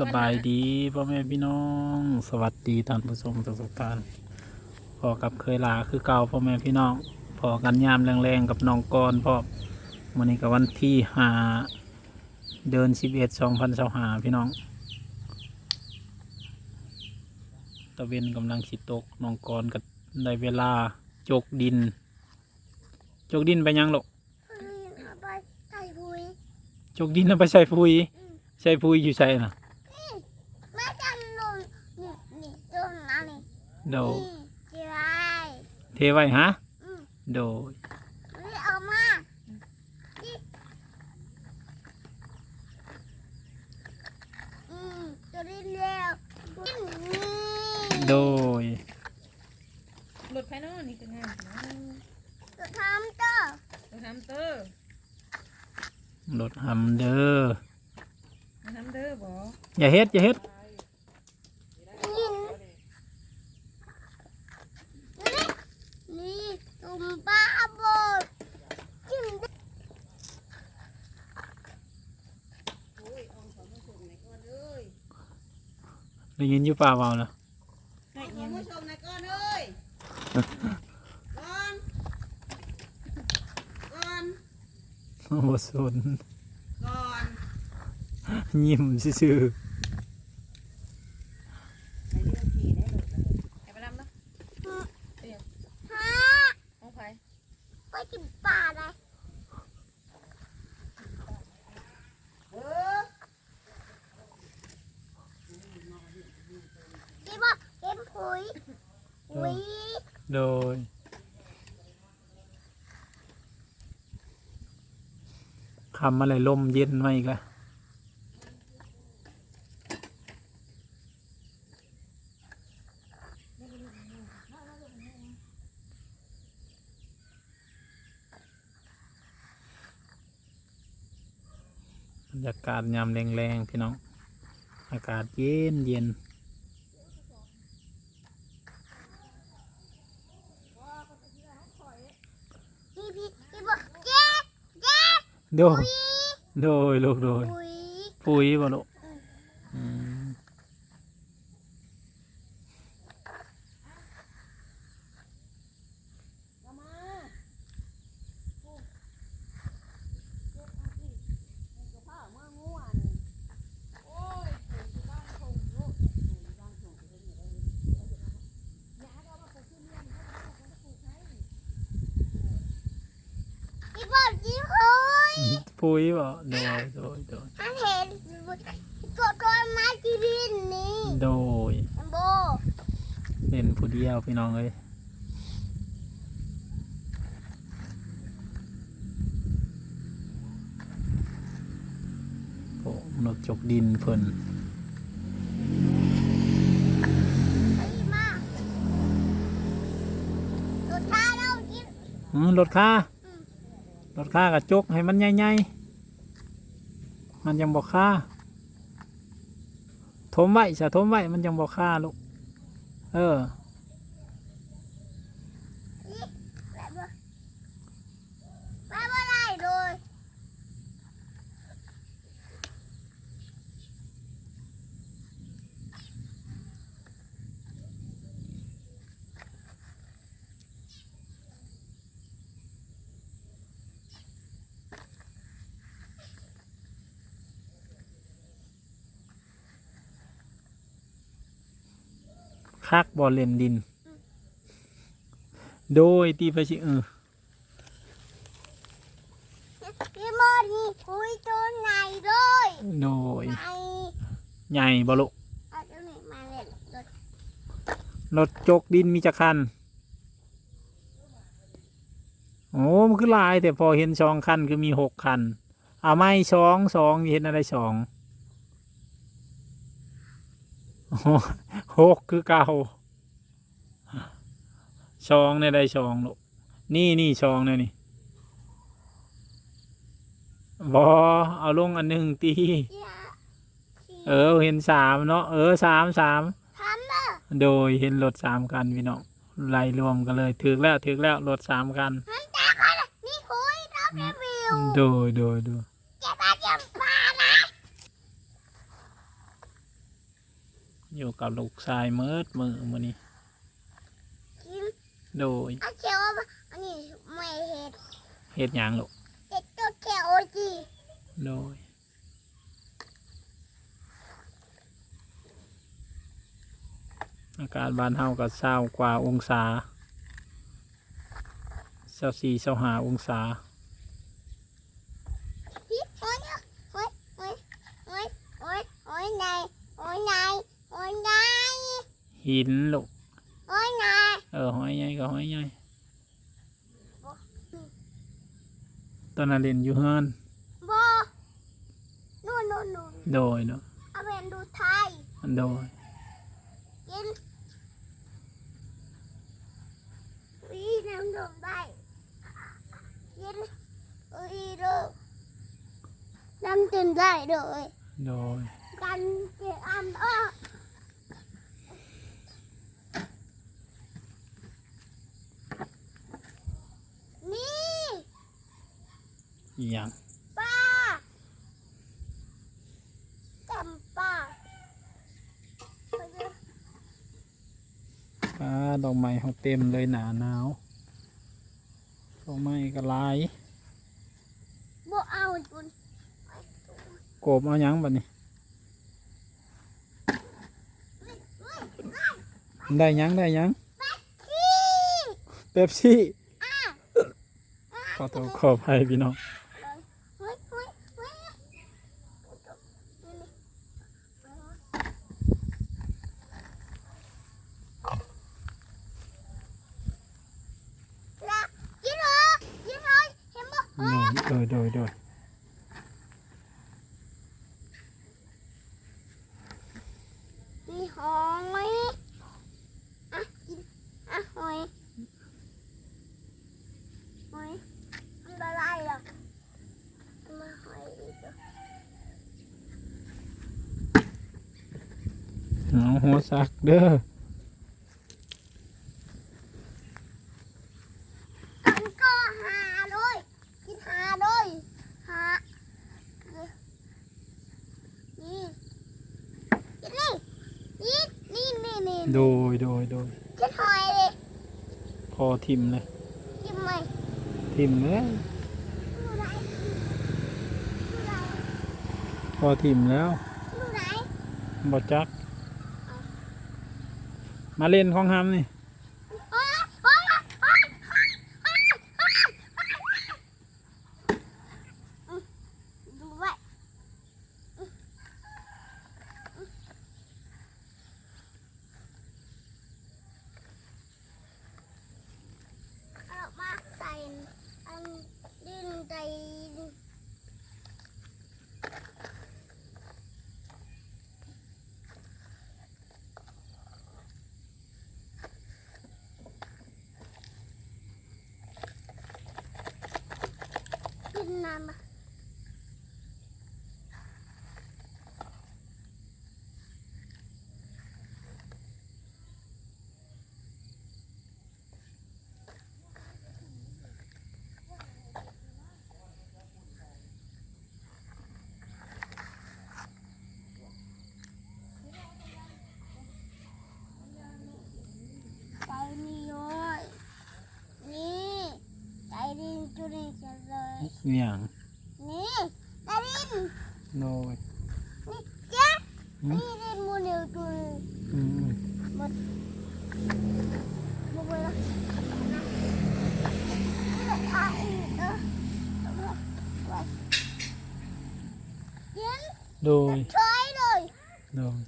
สบายดีพ่อแม่พี่น้อง สวัสดีท่านผู้ชมทุกท่านพอกับเคยลาคือเก่าพ่อแม่พี่น้องพอกันยามแรงๆกับน้องกรพ่อวันนี้กับวันที่ห้าเดือนสิบเอ็ดสองพันสหาพี่น้องตะเวนกำลังสิตกน้องกรกับได้เวลาจกดิน จกดินไปยังหรอกเอาไปใส่ปุ๋ยจกดินเอาไปใส่ปุ๋ยใส่ปุ๋ยอยู่ใส่น่ะ แม่จำลงนี่นี่ตรงนั้นนี่ โดยนี่เจีไรเทไว้ฮะอืมโดยนี่เอามานี่อืมตัวนี้เร็วนี่โดยรถไฟนอกนี่คืองานนะตัวทำต่อรถทำเตอร์รถหำเด้อรถทำเตอร์บออย่าเฮ็ดอย่าเฮ็ด นี่นี่นี่ตุ่มปลาบดจิ้มได้ ได้ยินอยู่ป่าเบาแล้วให้ขอยังผู้ชมนะก้อนเอ้ยก้อนก้อนบ่สนก้อนยิ้มซื่อไอ้เรื่องขี่ได้หลุดเลยให้ไปนำเนาะฮะห้องไฟไปกินปลาได้เออ ที่บอกเห็นปุ๋ยปุ๋ย ๆโดย คำอะไรลมเย็นมาอีกล้วบรรยากาศยามแรงๆพี่น้อง อากาศเย็นเย็น พี่พี่พี่บอกเจ๊เจ๊ โดยโดยลูกโดยปุ๋ยปุ๋ยบ่ลูกอืมพี่บอกจีปุ๋ย ปุ๋ยบ่โดยโดยโดยอันเห็นตัวตัวมาจีรินนี่โดยโบเล่นผู้เดียวพี่น้องเอ้ยโอ้นกจกดินเพิ่นไปมาตัวท้าเรากินอืมรถค่า อืมรถค่ากระจกให้มันใหญ่ๆมันยังบอกค่าทมไว้จะทมไว้มันยังบอกค่าลูกเออ แบบว่าแบบว่าได้เลย คักบอลเล่นดิน โดยตีไปสิเออพี่โมดนี่ปุ๋ยตัวไหนเลยโดยไหนใหญ่บอลุเอาตัวนี้มาเล่นรถรถจกดินมีจักคัน โอ้มันคือหลายแต่พอเห็นสองคันคือมีหกคัน เอาไม่สองสองเห็นอะไรสองโอ้ หกคือเก่าสองในได้สองลูกนี่นี่สองเนี่ยนี่บอเอาลงอันหนึ่งตีเสียเออเห็นสามเนาะเออสามสามทำเนอะโดยเห็นรถสามคันพี่น้องไล่รวมกันเลยถึกแล้วถึกแล้วรถสามคันมันตาคนละนี่ปุ๋ยเรารีวิวโดยโดยโดย เจ็บปลาเจ็บปลานะ อยู่กับลูกชายเมิดมือมื้อนี้กินโดยอาเขียวอันนี้ไม่เห็ดเฮ็ดหยังลูกเห็ดตัวเขียวจีโดยอากาศบ้านเฮาก็เศร้ากว่าองศาเศร้าสี่เศร้าหาองศา พี่โอ้ยโอ้ยโอ้ยโอ้ยโอ้ยโอ้ยนายโอ้ยนายโอ้ยนาย หินลูกโอ้ยนายเออหอยใหญ่ก็หอยใหญ่ตอนนั้นเล่นอยู่เฮือนบอนู่นนู่นนู่นโดยเนาะเอาเป็นดูไทยโดยกินวีน้ำนมได้กินวีดูน้ำตื่นได้เลยโดยกันเกี่ยอันอ้อนี่ อีหยังป้าจำป้าปลาดอกไม้เขาเต็มเลยหนาหนาวดอกไม้ก็หลายบ่เอาจุนโกบเอาหยังบัดนี้ได้หยังได้หยังขี้เป๊ปซี่อะขอโทษขออภัยพี่น้อง เฮ้ยเฮ้ยเฮ้ยละกินเหรอกินเลยเห็นบ่ โด ยโดยโดยโดยมีหอยอะกินอะหอยหอยมันละลายหรอมาหอยอีกแล้วเอาหัวสักเด้อ กันก็หาเลยกินหาเลยหานี่กินนี่นี่นี่นี่นี่ โดยโดยโดยกินหอยเลยพอทิมเลยกินไหมทิมเลยดูไหนดูไหนพอทิมแล้วดูไหนบอจัก มาเล่นของฮัมนี่ โอ๊ยโอ๊ยโอ๊ยโอ๊ยโอ๊ยโอ๊ยอืมดูไว้อืมอืมเอามาใส่อันดินใจ ดินน้ำมา ใจนี่โอ้ยนี่ใจดินจุดินจะ เลยเนี่ยงนี่ใจดินโดยนี่เจ๊ะอืมนี่ดินมูนิวจุดินอืมหมดหมดเลยนะนี่ทาอีกเออไว้เย็นโดยช่วยเลยโดย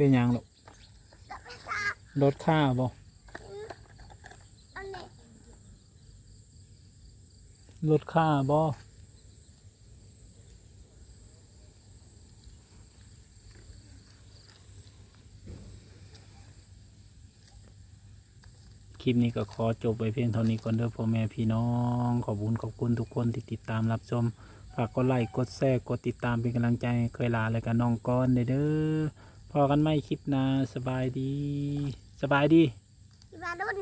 เป็นยังหรอกรถข้าบอลดค่าบอคลิปนี้ก็ขอจบไปเพียงเท่านี้ก่อนเด้อพ่อแม่พี่น้อง ขอบุญขอบคุณทุกคนที่ติดตามรับชม ฝากกดไลค์กดแชร์กดติดตามเป็นกำลังใจเคยลาเลยกันน้องก้อนเด้อ พอกันไหมคลิปหนาสบายดี สบายดี อีวารุ่น